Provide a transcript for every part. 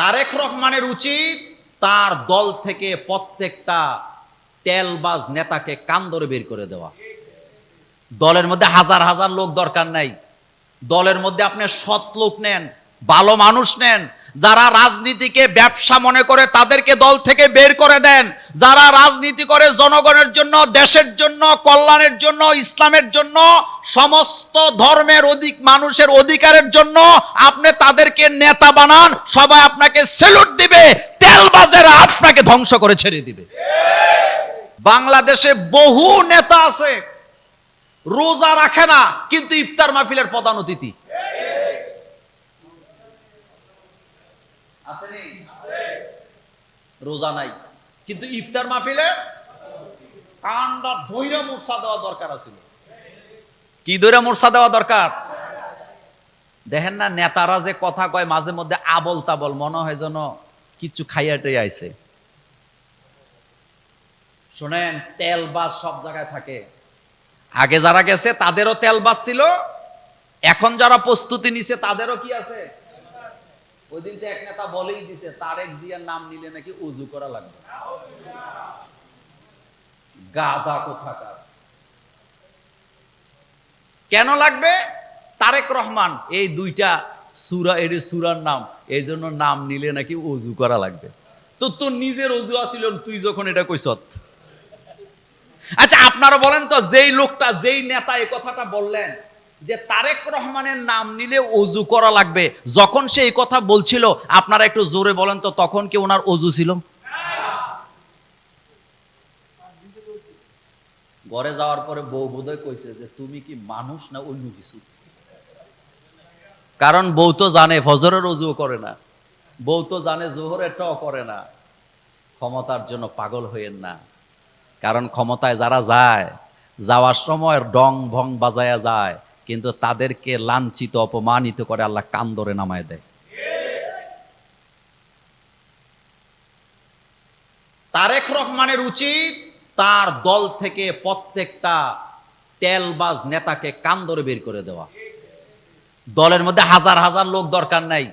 তারেক রহমানের উচিত তার দল থেকে প্রত্যেকটা তেলবাজ নেতাকে কান ধরে বের করে দেওয়া। দলের মধ্যে হাজার হাজার লোক দরকার নাই। দলের মধ্যে আপনি সৎ লোক নেন, ভালো মানুষ নেন, যারা রাজনীতিকে ব্যবসা মনে করে তাদেরকে দল থেকে বের করে দেন, যারা রাজনীতি করে জনগণের জন্য, দেশের জন্য, কল্যাণের জন্য, ইসলামের জন্য, সমস্ত ধর্মের অধিক, মানুষের অধিকারের জন্য আপনি তাদেরকে নেতা বানান, সবাই আপনাকে সেলুট দিবে তেলবাজেরা আপনাকে ধ্বংস করে ছেড়ে দিবে। বাংলাদেশে বহু নেতা আছে, রোজা রাখে না, কিন্তু ইফতার মাহফিলের প্রধান অতিথি। রোজা নাই, কিন্তু ইফতার মাহফিলে কান্ডা ধৈর্য মূর্ছা দেওয়া দরকার আছিল। কি ধৈর্য মূর্ছা দেওয়া দরকার? দেখেন না, নেতারা যে কথা কয়, মাঝে মধ্যে আবল তাবল মনে হয় যেন কিছু খাইয়াটে আইছে। শোনেন, তেল বাস সব জায়গায় থাকে। আগে যারা গেছে, তাদেরও তেল বাস ছিল। এখন যারা প্রস্তুতি নিছে, তাদেরও কি আছে? ওই দিন তো এক নেতা বলেই দিছে, তারেক জিয়ার নাম নিলে নাকি উজু করা লাগবে। গাদা কোথাকার। কেন লাগবে? তারেক রহমান, এই দুইটা সুরা এর সুরার নাম, এই জন্য নাম নিলে নাকি অজু করা লাগবে। তো তোর নিজের অজু আসিল তুই যখন এটা কইসত আচ্ছা আপনারা বলেন তো, যেই লোকটা, যেই নেতা এই কথাটা বললেন, যে তারেক রহমানের নাম নিলে অজু করা লাগবে, যখন সে এই কথা বলছিল, আপনারা একটু জোরে বলেন তো, তখন কি ওনার অজু ছিল? ঘরে যাওয়ার পরে বউ বোধহয় কইছে যে, তুমি কি মানুষ না অন্য কিছু? কারণ বউ তো জানে, ফজরের অজুও করে না। বউ তো জানে জোহরেরটাও করে না। ক্ষমতার জন্য পাগল হইয়েন না। কারণ ক্ষমতায় যারা যায়, যাওয়ার সময় ডং ভং বাজায়া যায়, কিন্তু তাদেরকে লাঞ্ছিত, অপমানিত করে আল্লাহ কান ধরে নামায় দেয়। তারেক রহমানের উচিত তার দল থেকে প্রত্যেকটা তেলবাজ নেতাকে কান ধরে বের করে দেওয়া। দলের মধ্যে হাজার হাজার লোক দরকার নাই।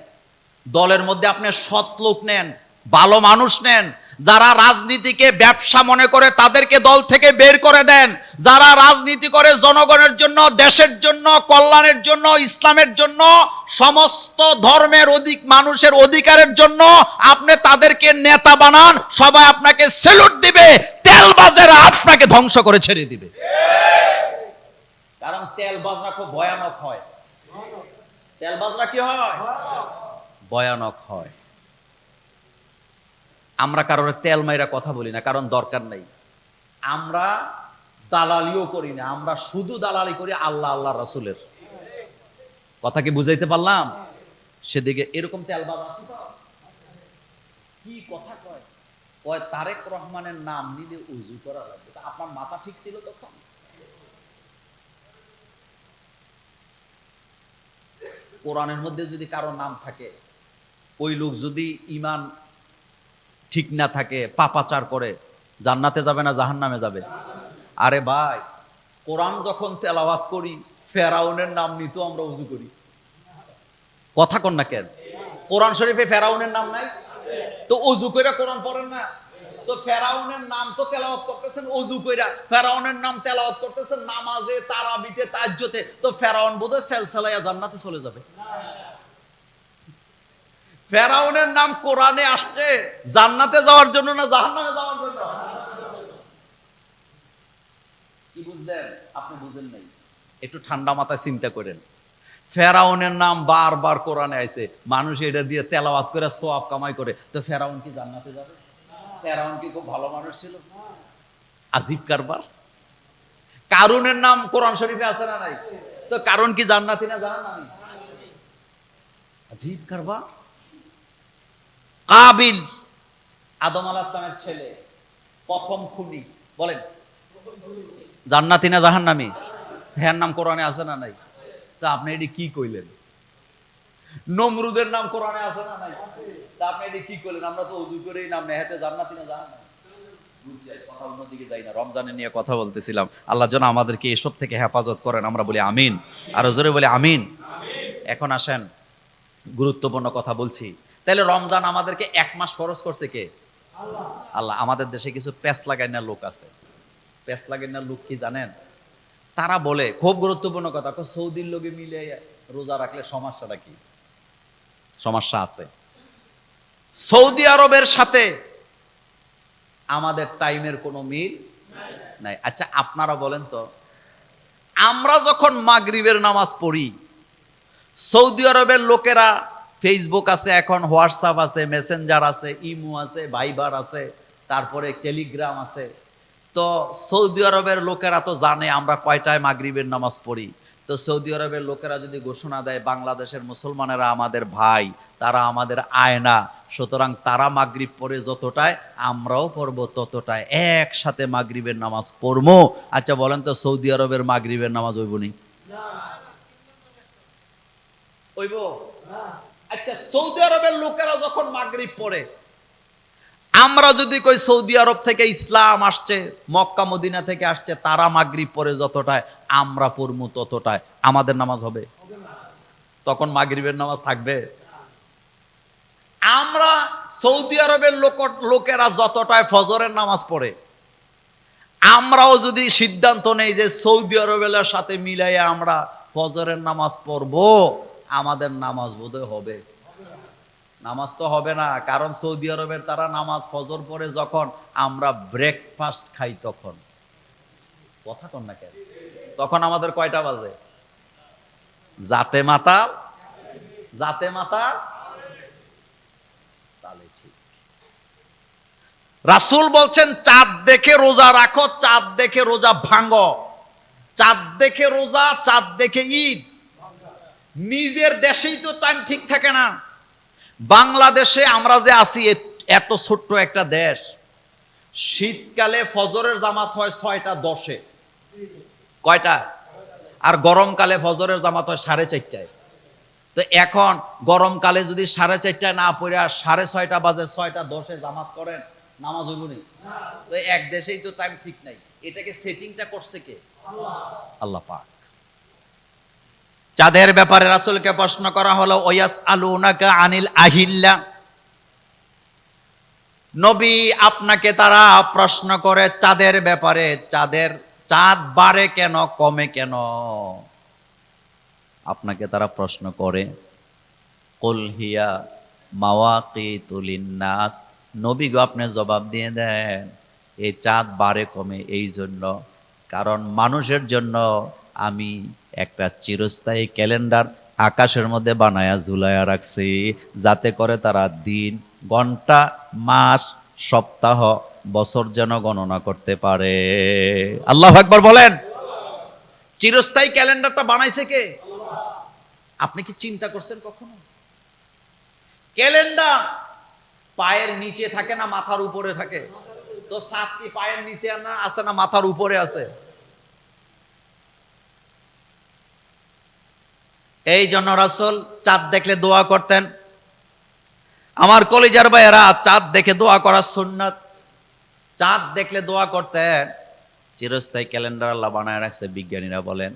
দলের মধ্যে আপনি সৎ লোক নেন, ভালো মানুষ নেন যারা রাজনীতিকে ব্যবসা মনে করে তাদেরকে দল থেকে বের করে দেন। যারা রাজনীতি করে জনগণের জন্য, দেশের জন্য, কল্যাণের জন্য, ইসলামের জন্য, সমস্ত ধর্মের অধিক, মানুষের অধিকারের জন্য আপনি তাদেরকে নেতা বানান, সবাই আপনাকে সেলুট দিবে, তেলবাজেরা আপনাকে ধ্বংস করে ছেড়ে দিবে। কারণ তেলবাজরা খুব ভয়ানক হয়। তেলবাজরা কি হয়? ভয়ানক হয়। আমরা কারোর তেল মাইরা কথা বলি না, কারণ দরকার নাই। আমরা দালালিও করি না, আমরা শুধু দালালি করি আল্লাহ আল্লাহ রাসুলের। কথা কি বুঝাইতে পারলাম? সেদিকে এরকম তেলবাজ আছে কি কথা কয়? কয়, তারেক রহমানের নাম নিলে উজু করা লাগবে। আপনার মাথা ঠিক ছিল তখন? কোরআনের মধ্যে যদি কারও নাম থাকে, ওই লোক যদি ইমান ঠিক না থাকে, পাপাচার করে, জান্নাতে যাবে না জাহান নামে যাবে। আরে ভাই, কোরআন যখন তেলাওয়াত করি, ফেরাউনের নাম নিতেও আমরা উজু করি। কথা কন না কেন? কোরআন শরীফে ফেরাউনের নাম নাই? তো অজু কইরা কোরআন পড়েন না? তো ফেরাউনের নাম তো তেলাওয়াত করতেছেন অজু কইরা। ফেরাউনের নাম তেলাওয়াত করতেছেন, নামাজে, তারাবিতে তো ফেরাউন বোধহয় সেলসেলাইয়া জান্নাতে চলে যাবে। ফেরাউনের নাম কোরআনে আসছে। জান্নাতে যাওয়ার জন্য না জাহান্নামে যাওয়ার জন্য? কি বুঝলেন? আপনি বুঝেন নাই। একটু ঠান্ডা মাথায় চিন্তা করেন। ফেরাউনের নাম বারবার কোরআনে আইছে। মানুষ এটা দিয়ে করে, সোয়াব কামাই করে। তো ফেরাউন কি জান্নাতে যাবে? ফেরাউন কি খুব ভালো মানুষ ছিল? আজিব কারবার। কারুনের নাম কোরআন শরীফে আছে না নাই? তো কারণ কি জান্নাতি না জানান আমি আজিব কারবার। কাবিল। আদম ইসলামের ছেলে, প্রথম খুনি, বলেন। জান্নাতি না জাহান্নামি? হ্যার নাম কোরআনে আছে না নাই? তা আপনি এটি কি কইলেন? নমরুদের নাম কোরআনে আছে না নাই? তা আপনি এটি কি কইলেন? আমরা তো অজু করেই নাম নেই। হাতে জান্নাতি না জাহান্নামি? যাই না। রমজানে নিয়ে কথা বলতেছিলাম। আল্লাহ যেন আমাদেরকে এসব থেকে হেফাজত করেন। আমরা বলি আমিন। আর জোরে বলি আমিন। এখন আসেন, গুরুত্বপূর্ণ কথা বলছি। তাহলে রমজান আমাদেরকে এক মাস ফরজ করছে কে? আল্লাহ। আমাদের দেশে কিছু প্যাস লাগাই না লোক আছে। প্যাস লাগাই না লোক কি জানেন? তারা বলে খুব গুরুত্বপূর্ণ কথা সৌদির লোকে মিলে রোজা রাখলে সমস্যাটা কি? সমস্যা আছে। সৌদি আরবের সাথে আমাদের টাইমের কোনো মিল নাই। আচ্ছা আপনারা বলেন তো আমরা যখন মাগরিবের নামাজ পড়ি সৌদি আরবের লোকেরা ফেসবুক আছে এখন হোয়াটসঅ্যাপ আছে মেসেঞ্জার আছে ইমো আছে ভাইবার আছে তারপরে টেলিগ্রাম আছে। তো সৌদি আরবের লোকেরা তো জানে আমরা কয়টায় মাগরিবের নামাজ পড়ি। তো সৌদি আরবের লোকেরা যদি ঘোষণা দেয় বাংলাদেশের মুসলমানেরা আমাদের ভাই তারা আমাদের আয়না সুতরাং তারা মাগরিব পড়ে যতটায় আমরাও পড়ব ততটায়। একসাথে মাগরিবের নামাজ পড়ব। আচ্ছা বলেন তো সৌদি আরবের মাগরিবের নামাজ হইবনি হইব? আচ্ছা সৌদি আরবের লোকেরা যখন মাগরিব পড়ে, আমরা যদি কই সৌদি আরব থেকে ইসলাম আসছে, মক্কা, মদিনা থেকে আসছে, তারা মাগরিব পড়ে যতটায়, আমরা পড়মু ততটায়। আমাদের নামাজ হবে। তখন মাগরিবের নামাজ থাকবে। আমরা সৌদি আরবের লোক, লোকেরা যতটায় ফজরের নামাজ পড়ে, আমরাও যদি সিদ্ধান্ত নেই যে সৌদি আরবের সাথে মিলাইয়া আমরা ফজরের নামাজ পড়ব আমাদের নামাজ বোধহয় হবে। নামাজ তো হবে না, কারণ সৌদি আরবের তারা নামাজ ফজর পরে যখন আমরা ব্রেকফাস্ট খাই তখন। কথা কন না কেন? তখন আমাদের কয়টা বাজে? জাতে মাতা জাতে মাতা তাহলে ঠিক। রাসূল বলছেন, চাঁদ দেখে রোজা রাখো, চাঁদ দেখে রোজা ভাঙো। চাঁদ দেখে রোজা, চাঁদ দেখে ঈদ। নিজের দেশেই তো টাইম ঠিক থাকে না। বাংলাদেশে আমরা যে আছি এত ছোট্ট একটা দেশ, শীতকালে ফজরের জামাত হয় ছয়টা দশে। কয়টা? আর গরমকালে ফজরের জামাত হয় সাড়ে চারটায়। তো এখন গরমকালে যদি সাড়ে চারটায় না পড়ে আর সাড়ে ছয়টা বাজে, ছয়টা দশে জামাত করেন, নামাজ হইব তো এক দেশেই তো টাইম ঠিক নাই। এটাকে সেটিংটা করছে কে? আল্লাহ পাক। চাঁদের ব্যাপারে রাসূলকে প্রশ্ন করা হলো ওয়াস আলুনাকা আনিল আহিল্লা? নবী আপনাকে তারা প্রশ্ন করে, চাঁদের ব্যাপারে, চাঁদের, চাঁদ বাড়ে কেন, কমে কেন? আপনাকে তারা প্রশ্ন করে, কুল হিয়া মাওয়াকিতুল লিন্নাস? নবী গো, আপনি জবাব দিয়ে দেন, এই চাঁদ বাড়ে, কমে, এই জন্য। কারণ মানুষের জন্য আমি একটা চিরস্থায়ী ক্যালেন্ডার আকাশের মধ্যে বানায়া ঝুলায়া রাখছি, যাতে করে তারা দিন, ঘণ্টা, মাস, সপ্তাহ, বছর যেন গণনা করতে পারে। আল্লাহ একবার বলেন। চিরস্থায়ী ক্যালেন্ডারটা বানাইছে কে? আপনি কি চিন্তা করছেন কখনো? ক্যালেন্ডার পায়ের নিচে থাকে না, মাথার উপরে থাকে? তো সাতটি পায়ের নিচে আছে না মাথার উপরে আছে? এই জন্য রাসুল চাঁদ দেখলে দোয়া করতেন। আমার কলিজার ভাইয়েরা, চাঁদ দেখে দোয়া করা সুন্নাত। চাঁদ দেখলে দোয়া করতেন। চিরস্থায়ী ক্যালেন্ডার আল্লাহ বানায় রাখছে, বিজ্ঞানীরা বলেন।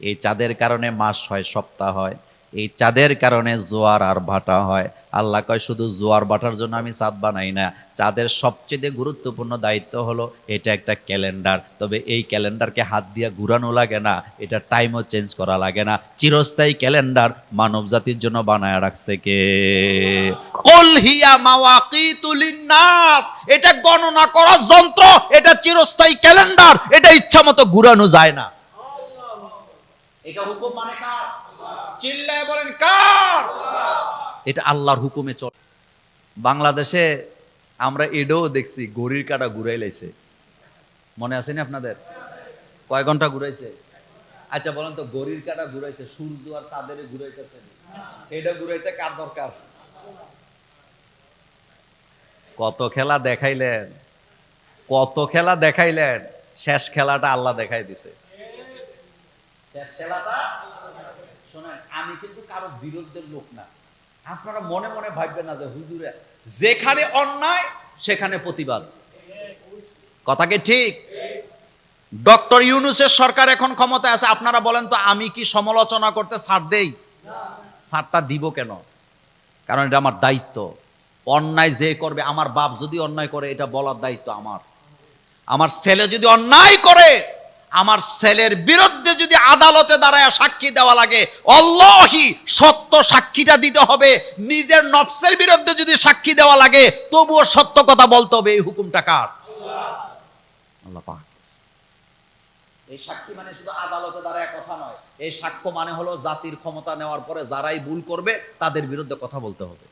এই চাঁদের কারণে মাস হয়, সপ্তাহ হয়। এই চাঁদের কারণে জোয়ার আর ভাটা হয়। আল্লাহ কয়, শুধু জোয়ার ভাটার জন্য আমি চাঁদ বানাই না। চাঁদের সবচেয়ে গুরুত্বপূর্ণ দায়িত্ব হলো এটা একটা ক্যালেন্ডার। তবে এই ক্যালেন্ডারকে হাত দিয়ে ঘুরানো লাগে না, এটা টাইমও চেঞ্জ করা লাগে না। চিরস্থায়ী ক্যালেন্ডার মানব জাতির জন্য বানায় রাখছে কে? এটা গণনা করার যন্ত্র, এটা চিরস্থায়ী ক্যালেন্ডার, এটা ইচ্ছা মতো ঘুরানো যায় না। এটা হুকুম মানে চিল্লায় বলেন, কার? এটা আল্লাহর হুকুমে চলে। বাংলাদেশে আমরা এডও দেখছি ঘড়ির কাটা ঘুরাই লাইছে। মনে আছে না আপনাদের? কয় ঘণ্টা ঘুরাইছে? আচ্ছা বলেন তো ঘড়ির কাটা ঘুরাইছে, সূর্য আর চাঁদের ঘুরাইতেছে। এটা ঘুরাইতে কার দরকার? কত খেলা দেখাইলেন, কত খেলা দেখাইলেন, শেষ খেলাটা আল্লাহ দেখাই দিছে। শেষ খেলাটা কারও বিরুদ্ধের লোক না। আপনারা মনে মনে ভাববেন না যে, হুজুরে, যেখানে অন্যায়, সেখানে প্রতিবাদ। কথা কি ঠিক? ডক্টর ইউনুসের সরকার এখন ক্ষমতায় আছে। আপনারা বলেন তো, আমি কি সমালোচনা করতে ছাড় দেই? ছাড়টা দিব কেন? কারণ এটা আমার দায়িত্ব। অন্যায় যে করবে, আমার বাপ যদি অন্যায় করে, এটা বলার দায়িত্ব আমার। আমার ছেলে যদি অন্যায় করে, আমার ছেলের বিরুদ্ধে যদি আদালতে দাঁড়ায় সাক্ষী দেওয়া লাগে, অল্লাহি, সত্য সাক্ষীটা দিতে হবে। নিজের নফসের বিরুদ্ধে যদি সাক্ষী দেওয়া লাগে, তবুও সত্য কথা বলতে হবে, এই হুকুমটা কার? এই সাক্ষী মানে শুধু আদালতে দাঁড়ায় কথা নয়, এই সাক্ষ্য মানে হলো জাতির ক্ষমতা নেওয়ার পরে যারাই ভুল করবে, তাদের বিরুদ্ধে কথা বলতে হবে।